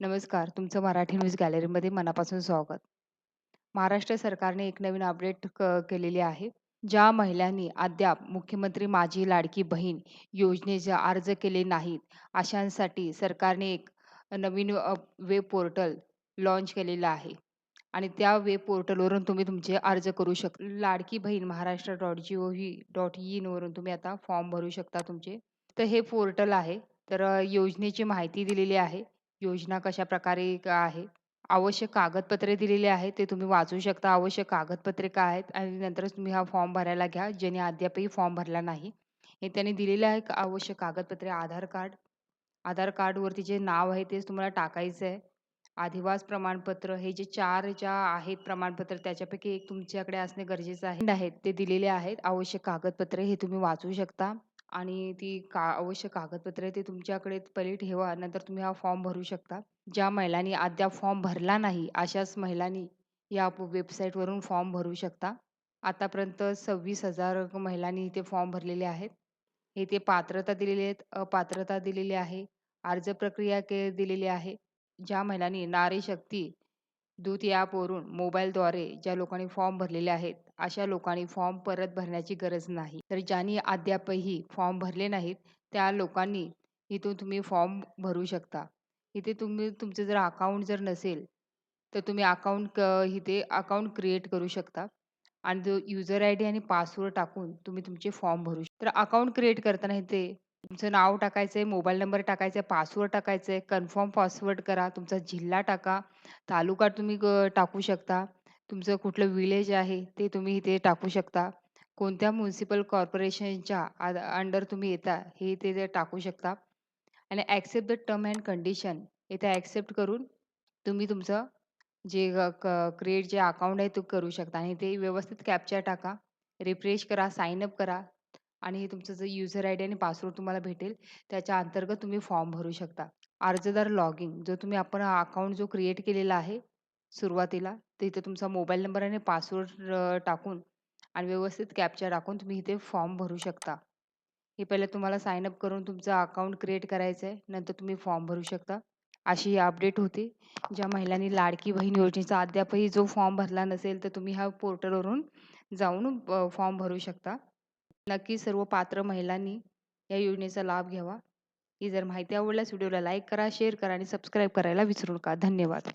नमस्कार. तुमचं मराठी न्यूज गॅलरीमध्ये मनापासून स्वागत. महाराष्ट्र सरकारने एक नवीन अपडेट क केलेली आहे. ज्या महिलांनी अद्याप मुख्यमंत्री माझी लाडकी बहीण योजनेचे अर्ज केले नाहीत, अशांसाठी सरकारने एक नवीन वेब पोर्टल लॉन्च केलेलं आहे. आणि त्या वेब पोर्टलवरून तुम्ही तुमचे अर्ज करू शकता. Ladki Bahin Maharashtra dot G O V dot इनवरून तुम्ही आता फॉर्म भरू शकता तुमचे. तर हे पोर्टल आहे. तर योजनेची माहिती दिलेली आहे. योजना कशाप्रकारे क आहे. आवश्यक कागदपत्रे दिलेली आहेत, ते तुम्ही वाचू शकता. आवश्यक कागदपत्रे काय आहेत आणि नंतरच तुम्ही हा फॉर्म भरायला घ्या, ज्याने अद्यापही फॉर्म भरला नाही. हे त्यांनी दिलेलं आहे आवश्यक कागदपत्रे आधार कार्ड. आधार कार्डवरती जे नाव आहे तेच तुम्हाला टाकायचं आहे. अधिवास प्रमाणपत्र हे जे 4 ज्या आहेत प्रमाणपत्र त्याच्यापैकी एक तुमच्याकडे असणे गरजेचं आहे. आहेत ते दिलेले आहेत. आवश्यक कागदपत्रे हे तुम्ही वाचू शकता आणि ती का आवश्यक कागदपत्रे ते तुमच्याकडे पहिले ठेवा. नंतर तुम्ही हा फॉर्म भरू शकता. ज्या महिलांनी अद्याप फॉर्म भरला नाही, अशाच महिलांनी या वेबसाईटवरून फॉर्म भरू शकता. आतापर्यंत 26,000 महिलांनी इथे फॉर्म भरलेले आहेत. इथे पात्रता दिलेली आहेत, अपात्रता दिलेली आहे, अर्ज प्रक्रिया के दिलेली आहे. ज्या महिलांनी नारी शक्ती दूत ॲपवरून मोबाईलद्वारे ज्या लोकांनी फॉर्म भरलेले आहेत, अशा लोकांनी फॉर्म परत भरण्याची गरज नाही. तर ज्यांनी अद्यापही फॉर्म भरले नाहीत, त्या लोकांनी इथून तुम्ही फॉर्म भरू शकता. इथे तुम्ही तुमचं जर अकाउंट जर नसेल, तर तुम्ही अकाउंट क इथे अकाउंट क्रिएट करू शकता आणि जो युजर आय डी आणि पासवर्ड टाकून तुम्ही तुमचे फॉर्म भरू शकता. तर अकाउंट क्रिएट करताना इथे तुमचं नाव टाकायचं आहे, मोबाईल नंबर टाकायचा आहे, पासवर्ड टाकायचं आहे, कन्फर्म पासवर्ड करा, तुमचा जिल्हा टाका, तालुका तुम्ही ग टाकू शकता. तुमचं कुठलं विलेज आहे ते तुम्ही इथे टाकू शकता. कोणत्या म्युनिसिपल कॉर्पोरेशनच्या अ अंडर तुम्ही येता हे इथे ते टाकू शकता आणि accept the term and condition इथे ॲक्सेप्ट करून तुम्ही तुमचं जे अ, क क्रिएट जे अकाउंट आहे ते करू शकता आणि ते व्यवस्थित कॅप्चा टाका, रिफ्रेश करा, साइन अप करा आणि हे तुमचं जे युजर आयडी आणि पासवर्ड तुम्हाला भेटेल, त्याच्या अंतर्गत तुम्ही फॉर्म भरू शकता. अर्जदार लॉगिन जो तुम्ही आपण अकाउंट जो क्रिएट केलेला आहे सुरुवातीला, तिथे तुमचा मोबाईल नंबर आणि पासवर्ड अ, टाकून आणि व्यवस्थित कॅप्चा टाकून तुम्ही इथे फॉर्म भरू शकता. हे पहिले तुम्हाला साइन अप करून तुमचं अकाउंट क्रिएट करायचं आहे. नंतर तुम्ही फॉर्म भरू शकता. अशी ही अपडेट होती. ज्या महिलांनी लाडकी बहीण योजनेचा अद्यापही जो फॉर्म भरला नसेल, तर तुम्ही ह्या पोर्टलवरून जाऊन अ, फॉर्म भरू शकता. नक्की सर्व पात्र महिलांनी या योजनेचा लाभ घ्यावा. ही जर माहिती आवडल्यास व्हिडिओला लाईक करा, शेअर करा आणि सबस्क्राईब करायला विसरू नका. धन्यवाद.